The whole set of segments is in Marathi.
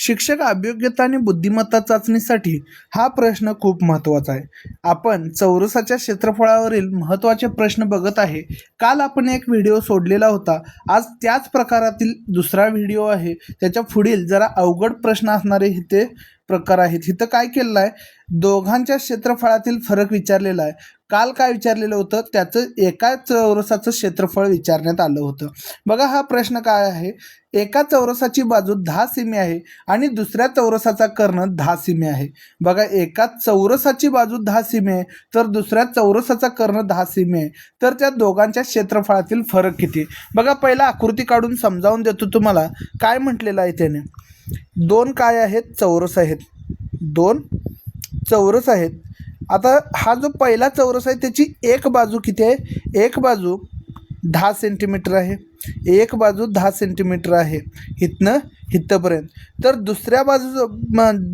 शिक्षक अभियोग्यता आणि बुद्धिमत्ता चाचणीसाठी हा प्रश्न खूप महत्त्वाचा आहे. आपण चौरसाच्या क्षेत्रफळावरील महत्त्वाचे प्रश्न बघत आहे. काल आपण एक व्हिडिओ सोडलेला होता. आज त्याच प्रकारातील दुसरा व्हिडिओ आहे. त्याच्या पुढील जरा अवघड प्रश्न असणारे इथे प्रकार आहेत. इथं काय केलेलं आहे? दोघांच्या क्षेत्रफळातील फरक विचारलेला आहे. काल काय विचारलेलं होतं? त्याचं एका चौरसाचं क्षेत्रफळ विचारण्यात आलं होतं. बघा हा प्रश्न काय आहे? एका चौरसाची बाजू दहा सिमी आहे आणि दुसऱ्या चौरसाचा कर्ण दहा सिमी आहे. बघा एका चौरसाची बाजू दहा सीमी आहे तर दुसऱ्या चौरसाचा कर्ण दहा सीमी आहे. तर त्या दोघांच्या क्षेत्रफळातील फरक किती बघा पहिला आकृती काढून समजावून देतो तुम्हाला. काय म्हटलेलं आहे त्याने? दोन काय आहेत? चौरस आहेत. दोन चौरस आहेत. आता हा जो पहिला चौरस आहे त्याची एक बाजू किती आहे? एक बाजू दहा सेंटीमीटर आहे. एक बाजू दहा सेंटीमीटर आहे. इथनं इथंपर्यंत. तर दुसऱ्या बाजू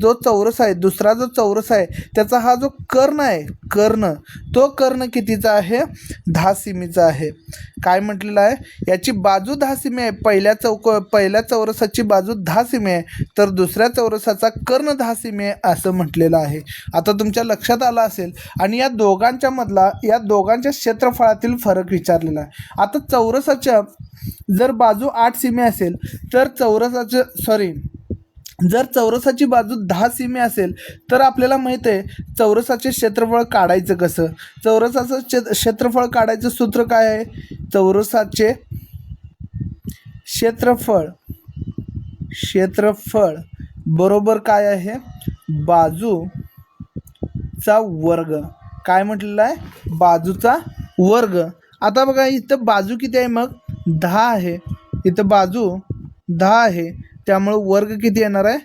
जो चौरस आहे दुसरा जो चौरस आहे त्याचा हा जो कर्ण आहे कर्ण तो कर्ण कितीचा आहे? दहा सिमीचा आहे. काय म्हटलेलं आहे? याची बाजू दहा सिमी आहे. पहिल्या चौक पहिल्या चौरसाची बाजू दहा सिमी आहे. तर दुसऱ्या चौरसाचा कर्ण दहा सिमी आहे असं म्हटलेलं आहे. आता तुमच्या लक्षात आलं असेल आणि या दोघांच्या मधला या दोघांच्या क्षेत्रफळातील फरक विचारलेला आहे. आता चौरसाच्या जर बाजू आठ सिमे असेल तर चौरसाचं सॉरी जर चौरसाची बाजू दहा सिमी असेल तर आपल्याला माहीत आहे चौरसाचे क्षेत्रफळ काढायचं कसं? चौरसाचं क्षे क्षेत्रफळ काढायचं सूत्र काय आहे? चौरसाचे क्षेत्रफळ क्षेत्रफळ बरोबर काय आहे? बाजूचा वर्ग. काय म्हटलेलं आहे? बाजूचा वर्ग. आता बघा इथं बाजू किती आहे मग? दहा आहे. इथं बाजू दहा आहे. त्यामुळं वर्ग किती येणार आहे?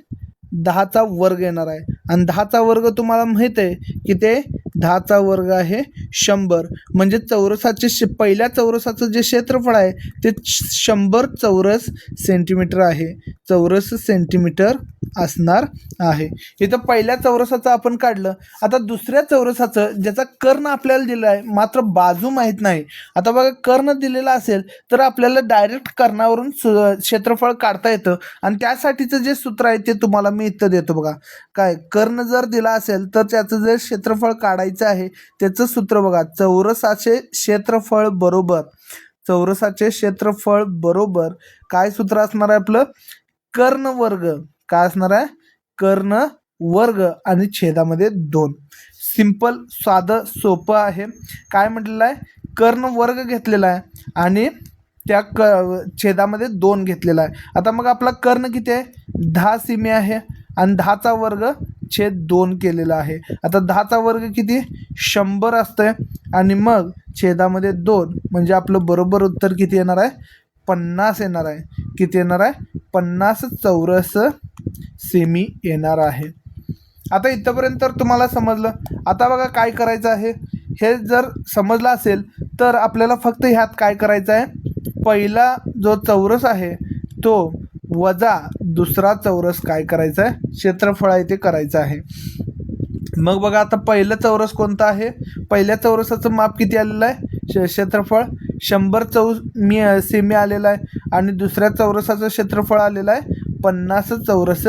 दहाचा वर्ग येणार आहे. आणि दहाचा वर्ग तुम्हाला माहीत आहे की ते दहाचा वर्ग आहे शंभर. म्हणजे चौरसाचे शे पहिल्या चौरसाचं जे क्षेत्रफळ आहे ते शंभर चौरस सेंटीमीटर आहे. चौरस सेंटीमीटर असणार आहे. इथं पहिल्या चौरसाचं आपण काढलं. आता दुसऱ्या चौरसाचं ज्याचा कर्ण आपल्याला दिला आहे मात्र बाजू माहीत नाही. आता बघा कर्ण दिलेला असेल तर आपल्याला डायरेक्ट कर्णावरून सु क्षेत्रफळ काढता येतं. आणि त्यासाठीचं जे सूत्र आहे ते तुम्हाला मी इथं देतो बघा. काय? कर्ण जर दिला असेल तर त्याचं जे क्षेत्रफळ काढायचं आहे त्याचं सूत्र बघा चौरसाचे क्षेत्रफळ बरोबर. चौरसाचे क्षेत्रफळ बरोबर काय सूत्र असणार आहे आपलं? कर्ण वर्ग. काय असणार आहे? कर्ण वर्ग आणि छेदामध्ये दोन. सिंपल साधं सोपं आहे. काय म्हटलेलं आहे? कर्ण वर्ग घेतलेला आहे आणि त्या क छेदामध्ये दोन घेतलेला आहे. आता मग आपला कर्ण किती आहे? दहा सिमे आहे आणि दहाचा वर्ग छेद दोन केलेला आहे. आता दहाचा वर्ग किती? शंभर असतंय. आणि मग छेदामध्ये दोन. म्हणजे आपलं बरोबर उत्तर किती येणार आहे? पन्नास येणार आहे. किती येणार आहे? पन्नास चौरस सेमी येणार आहे. आता इथंपर्यंत तर तुम्हाला समजलं. आता बघा काय करायचं आहे. हे जर समजलं असेल तर आपल्याला फक्त ह्यात काय करायचं आहे? पहिला जो चौरस आहे तो वजा दुसरा चौरस काय करायचा आहे? क्षेत्रफळ आहे ते करायचं आहे. मग बघा आता पहिलं चौरस कोणतं आहे? पहिल्या चौरसाचं माप किती आलेलं आहे? क्षेत्रफळ. शंभर चौ मी सेमी आलेला आहे आणि दुसऱ्या चौरसाचं क्षेत्रफळ आलेलं आहे पन्नास चौरस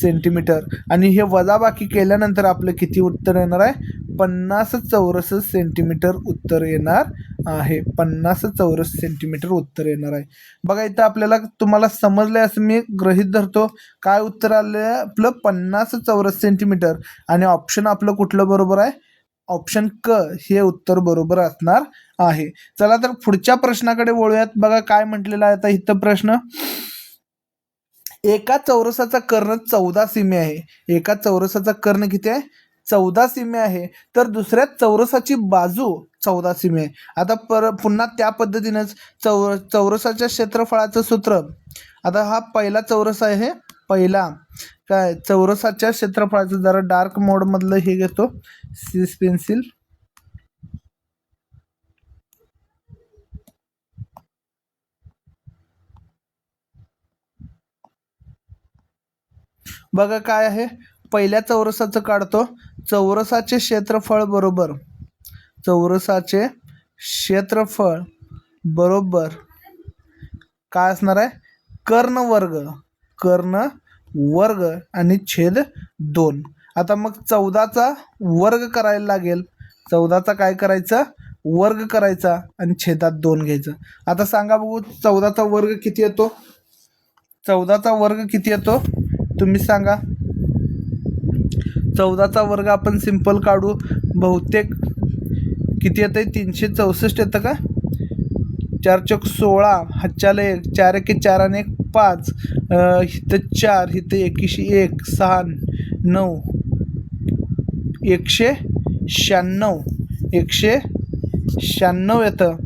सेंटीमीटर. आणि हे वजाबाकी केल्यानंतर आपलं किती उत्तर येणार आहे? पन्नास चौरस सेंटीमीटर उत्तर येणार आहे. पन्नास चौरस सेंटीमीटर उत्तर येणार आहे. बघा इथं आपल्याला तुम्हाला समजलं आहे असं मी गृहीत धरतो. काय उत्तर आलं आहे आपलं पन्नास चौरस सेंटीमीटर. आणि ऑप्शन आपलं कुठलं बरोबर आहे? ऑप्शन क हे उत्तर बरोबर असणार आहे. चला तर पुढच्या प्रश्नाकडे वळूयात. बघा काय म्हटलेलं आहे आता इथं प्रश्न. एका चौरसाचा कर्ण चौदा सिमे आहे. एका चौरसाचा कर्ण किती आहे? चौदा सिमे आहे. तर दुसऱ्या चौरसाची बाजू चौदा सिमे आहे. आता पर पुन्हा त्या पद्धतीनंच चौ चौरसाच्या क्षेत्रफळाचं सूत्र. आता हा पहिला चौरस आहे. पहिला काय चौरसाच्या क्षेत्रफळाचं जरा डार्क मोडमधलं हे घेतो. सीस पेन्सिल बघा काय आहे. पहिल्या चौरसाचं काढतो. चौरसाचे क्षेत्रफळ बरोबर. चौरसाचे क्षेत्रफळ बरोबर काय असणार आहे? कर्ण वर्ग. कर्ण वर्ग आणि छेद दोन. आता मग चौदाचा वर्ग करायला लागेल. चौदाचा काय करायचा? वर्ग करायचा आणि छेदात दोन घ्यायचं. आता सांगा बघू चौदाचा वर्ग किती येतो? चौदाचा वर्ग किती येतो? तुम्ही सांगा. चौदाचा वर्ग आपण सिंपल काढू. बहुतेक किती येतं आहे तीनशे चौसष्ट येतं का? चार चौक सोळा हातच्याला एक चार एके चार आणि एक पाच इथं चार इथं एकशे एक सहा नऊ एकशे शहाण्णव एकशे शहाण्णव येतं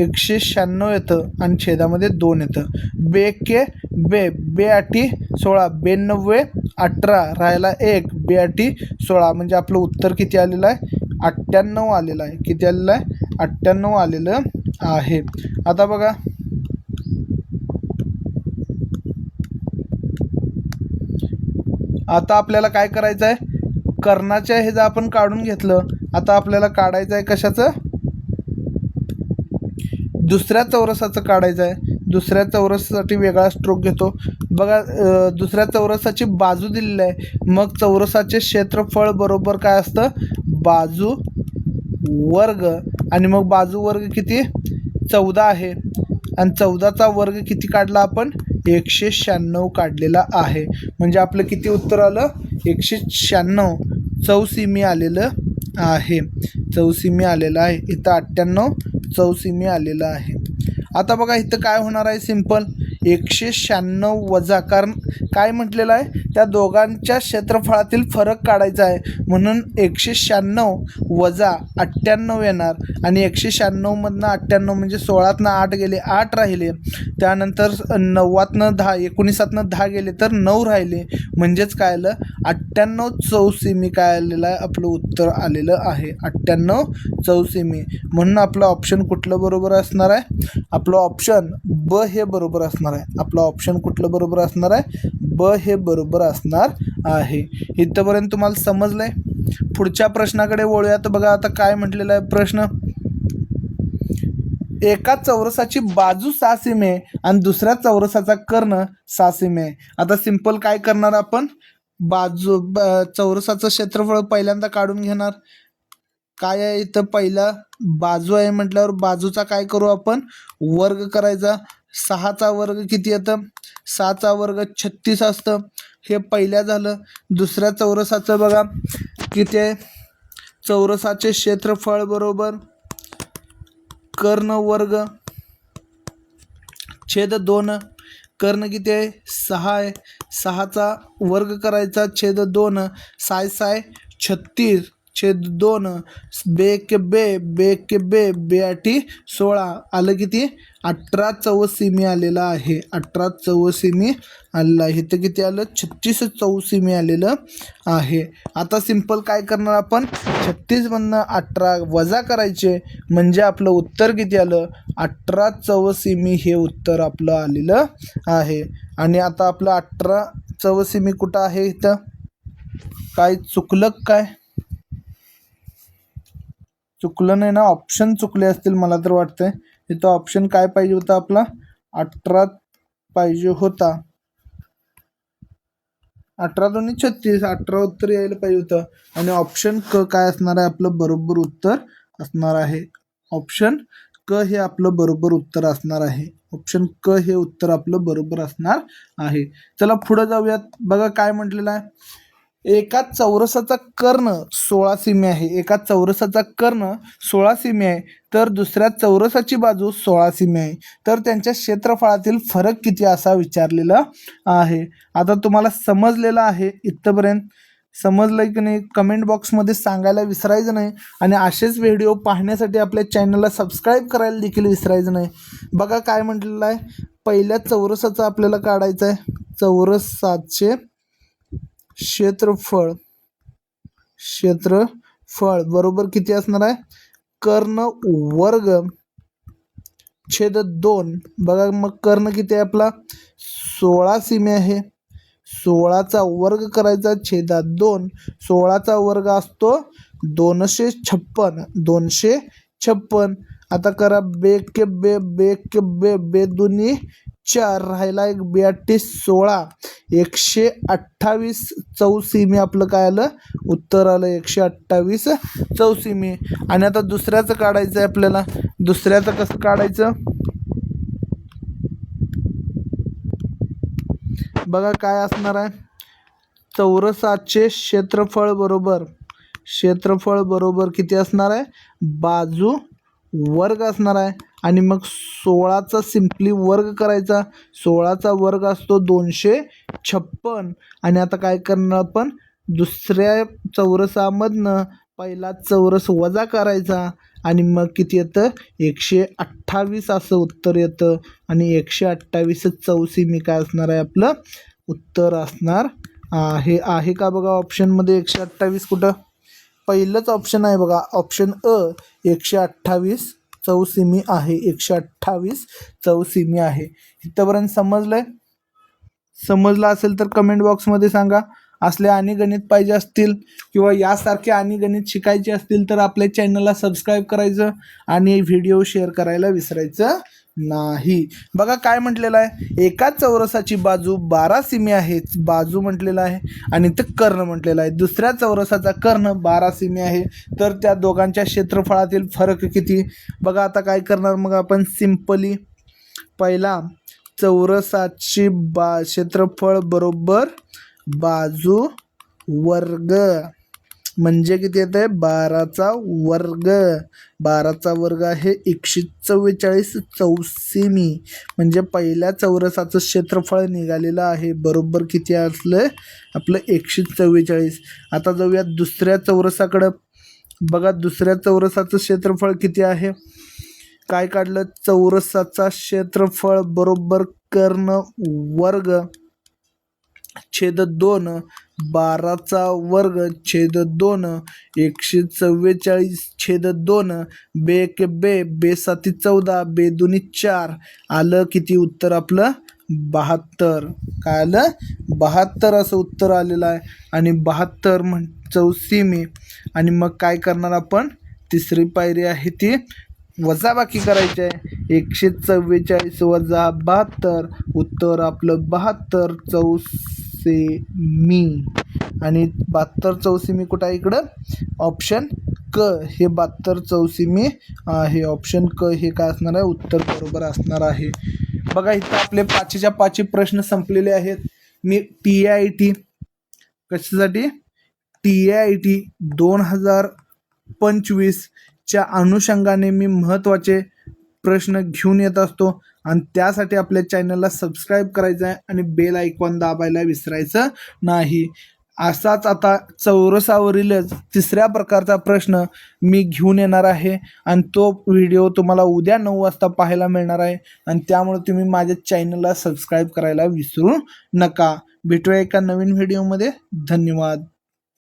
एकशे शहाण्णव येतं आणि छेदामध्ये दोन येतं. बे के बे बे आठी सोळा बेनव्वे अठरा राहायला एक बे आठी सोळा. म्हणजे आपलं उत्तर किती आलेलं आहे? अठ्ठ्याण्णव आलेलं आहे. किती आलेलं आहे? अठ्ठ्याण्णव आलेलं आहे. आता बघा. आता आपल्याला काय करायचं आहे कर्णाच्या हे जर आपण काढून घेतलं आता आपल्याला काढायचं आहे कशाचं? दुसऱ्या चौरसाचं काढायचं आहे दुसऱ्या चौरसासाठी वेगळा स्ट्रोक घेतो. बघा दुसऱ्या चौरसाची बाजू दिलेली आहे मग चौरसाचे क्षेत्रफळ बरोबर काय असतं? बाजू वर्ग. आणि मग बाजू वर्ग किती? चौदा आहे. आणि चौदाचा वर्ग किती काढला आपण? एकशे शहाण्णव काढलेला आहे. म्हणजे आपलं किती उत्तर आलं? एकशे शहाण्णव. चौसिमी आलेलं आहे. चौसिमी आलेलं आहे. इथं अठ्ठ्याण्णव चौसिमी आलेलं आहे. आता बघा इथं काय होणार आहे? सिंपल एकशे शहाण्णव वजा. कारण काय म्हटलेलं आहे? त्या दोघांच्या क्षेत्रफळातील फरक काढायचा आहे. म्हणून एकशे शहाण्णव वजा अठ्ठ्याण्णव येणार. आणि एकशे शहाण्णवमधनं अठ्ठ्याण्णव म्हणजे सोळातनं आठ गेले आठ राहिले. त्यानंतर नव्वातनं दहा एकोणीसातनं दहा गेले तर नऊ राहिले. म्हणजेच काय आलं? अठ्ठ्याण्णव चौसेमी काय आलेलं आहे? आपलं उत्तर आलेलं आहे. अठ्ठ्याण्णव चौसेमी. म्हणून आपलं ऑप्शन कुठलं बरोबर असणार आहे? आपलं ऑप्शन ब हे बरोबर असणार आहे. आपलं ऑप्शन कुठलं बरोबर असणार आहे? ब हे बरोबर असणार आहे. इथंपर्यंत तुम्हाला समजलं आहे पुढच्या प्रश्नाकडे वळूया तर बघा आता काय म्हटलेलं आहे प्रश्न. एका चौरसाची बाजू सहा सीमे आणि दुसऱ्या चौरसाचा कर्ण सहा सीमे. आहे आता सिंपल काय करणार आपण? बाजू चौरसाचं क्षेत्रफळ पहिल्यांदा काढून घेणार. काय आहे इथं पहिला? बाजू आहे म्हटल्यावर बाजूचा काय करू आपण? वर्ग करायचा. सहाचा वर्ग किती येतं? सहाचा वर्ग छत्तीस असतं. हे पहिल्या झालं. दुसऱ्या चौरसाचं बघा. किती आहे? चौरसाचे क्षेत्रफळ बरोबर कर्ण वर्ग छेद दोन. कर्ण किती आहे? सहा आहे. सहाचा वर्ग करायचा छेद दोन. साय साय छत्तीस. छेद दोन बे के बे बे के बे बेआटी सोळा. आलं किती? अठरा चौसिमी आलेलं आहे. अठरा चौसिमी आलेलं आहे. इथं किती आलं? छत्तीस चौसिमी आलेलं आहे. आता सिंपल काय करणार आपण? छत्तीसमधनं अठरा वजा करायचे म्हणजे आपलं उत्तर किती आलं? अठरा चौसिमी हे उत्तर आपलं आलेलं आहे. आणि आता आपलं अठरा चौसिमी कुठं आहे इथं? काय चुकलं काय? चुकलं नाही ना ऑप्शन चुकले असतील मला तर वाटतंय. इथं ऑप्शन काय पाहिजे होता आपला? अठरा पाहिजे होता. अठरा दोन्ही छत्तीस अठरा उत्तर यायला पाहिजे होतं. आणि ऑप्शन क काय असणार आहे? आपलं बरोबर उत्तर असणार आहे. ऑप्शन क हे आपलं बरोबर उत्तर असणार आहे. ऑप्शन क हे उत्तर आपलं बरोबर असणार आहे. चला पुढं जाऊयात. बघा काय म्हटलेलं आहे. एका चौरसाचा कर्ण सोळा सीमी आहे. एका चौरसाचा कर्ण सोळा सीमी आहे. तर दुसऱ्या चौरसाची बाजू सोळा सीमी आहे. तर त्यांच्या क्षेत्रफळातील फरक किती असा विचारलेला आहे. आता तुम्हाला समजलेलं आहे इथंपर्यंत. समजलं की नाही? कमेंट बॉक्समध्ये सांगायला विसरायचं नाही. आणि असेच व्हिडिओ पाहण्यासाठी आपल्या चॅनलला सबस्क्राईब करायला देखील विसरायचं नाही. बघा काय म्हटलेलं आहे. पहिल्या चौरसाचं आपल्याला काढायचं आहे. चौरस सातशे क्षेत्रफळ क्षेत्रफळ बरोबर किती असणार आहे? कर्ण वर्ग छेद दोन. बघा मग कर्ण किती आहे आपला? सोळा सीमे आहे. सोळाचा वर्ग करायचा छेदात दोन. सोळाचा वर्ग असतो दोनशे छप्पन. दोनशे छप्पन. आता करा बे के बे बे के बे बे दोन्ही चार. राहिला एक बेअट्टीस सोळा. एकशे अठ्ठावीस चौसिमी आपलं काय आलं? उत्तर आलं एकशे अठ्ठावीस चौसिमी. आणि आता दुसऱ्याचं काढायचं आहे आपल्याला. दुसऱ्याचं कसं काढायचं? बघा काय असणार आहे. चौरसाचे क्षेत्रफळ बरोबर. क्षेत्रफळ बरोबर किती असणार आहे? बाजू वर्ग असणार आहे. आणि मग सोळाचा सिम्पली वर्ग करायचा. सोळाचा वर्ग असतो दोनशे छप्पन. आणि आता काय करणार आपण? दुसऱ्या चौरसामधनं पहिला चौरस वजा करायचा. आणि मग किती येतं? एकशे अठ्ठावीस असं उत्तर येतं. आणि एकशे अठ्ठावीस चौसीमी काय असणार आहे? आपलं उत्तर असणार आहे. आहे का बघा ऑप्शनमध्ये एकशे अठ्ठावीस कुठं? पहिलंच ऑप्शन आहे बघा. ऑप्शन अ एकशे अठ्ठावीस चौसिमी आहे. एकशे अठ्ठावीस चौसिमी आहे. इथंपर्यंत समजलंय? समजलं असेल तर कमेंट बॉक्समध्ये सांगा. असले आणि गणित पाहिजे असतील किंवा यासारखे आणि गणित शिकायचे असतील तर आपल्या चॅनलला सबस्क्राईब करायचं आणि व्हिडिओ शेअर करायला विसरायचं नाही. बघा काय म्हटलेलं आहे. एकाच चौरसाची बाजू बारा सिमी आहे बाजू म्हटलेलं आहे आणि ते कर्ण म्हटलेलं आहे. दुसऱ्या चौरसाचा कर्ण बारा सिमी आहे. तर त्या दोघांच्या क्षेत्रफळातील फरक किती? बघा आता काय करणार मग आपण? सिम्पली पहिला चौरसाची बा क्षेत्रफळ बरोबर बाजू वर्ग. म्हणजे किती येत आहे बाराचा वर्ग. बाराचा वर्ग आहे एकशे चव्वेचाळीस चौसेमी. म्हणजे पहिल्या चौरसाचं क्षेत्रफळ निघालेलं आहे. बरोबर किती असलं? आपलं एकशे चव्वेचाळीस. आता जाऊया दुसऱ्या चौरसाकडं. बघा दुसऱ्या चौरसाचं क्षेत्रफळ किती आहे? काय काढलं? चौरसाचा क्षेत्रफळ बरोबर कर्ण वर्ग. छेद दोन. बाराचा वर्ग छेद दोन एकशे चव्वेचाळीस छेद दोन बे के बे बेसाती चौदा बे दोन्ही चार. आलं किती उत्तर आपलं? बहात्तर. काय आलं बहात्तर असं उत्तर आलेलं आहे. आणि बहात्तर म्हण चौसीमी आणि मग काय करणार आपण? तिसरी पायरी आहे ती वजाबाकी करायची आहे. एकशे चव्वेचाळीस वजा बहात्तर. उत्तर आपलं बहात्तर चौस चौसेमी आणि बहात्तर चौसेमी कुठं आहे इकडं? ऑप्शन क. हे बहात्तर चौसेमी आहे ऑप्शन क. हे काय असणार आहे? उत्तर बरोबर असणार आहे. बघा इथं आपले पाचीच्या पाचही प्रश्न संपलेले आहेत. मी टी आय टी कशासाठी? टी आय टी दोन हजार पंचवीसच्या अनुषंगाने मी महत्त्वाचे प्रश्न घेऊन येत असतो. आणि त्यासाठी आपल्या चॅनलला सबस्क्राईब करायचं आहे आणि बेल आयकॉन दाबायला विसरायचं नाही. असाच आता चौरसावरीलच तिसऱ्या प्रकारचा प्रश्न मी घेऊन येणार आहे आणि तो व्हिडिओ तुम्हाला उद्या नऊ वाजता पाहायला मिळणार आहे आणि त्यामुळे तुम्ही माझ्या चॅनलला सबस्क्राईब करायला विसरू नका. भेटूया एका नवीन व्हिडिओमध्ये. धन्यवाद.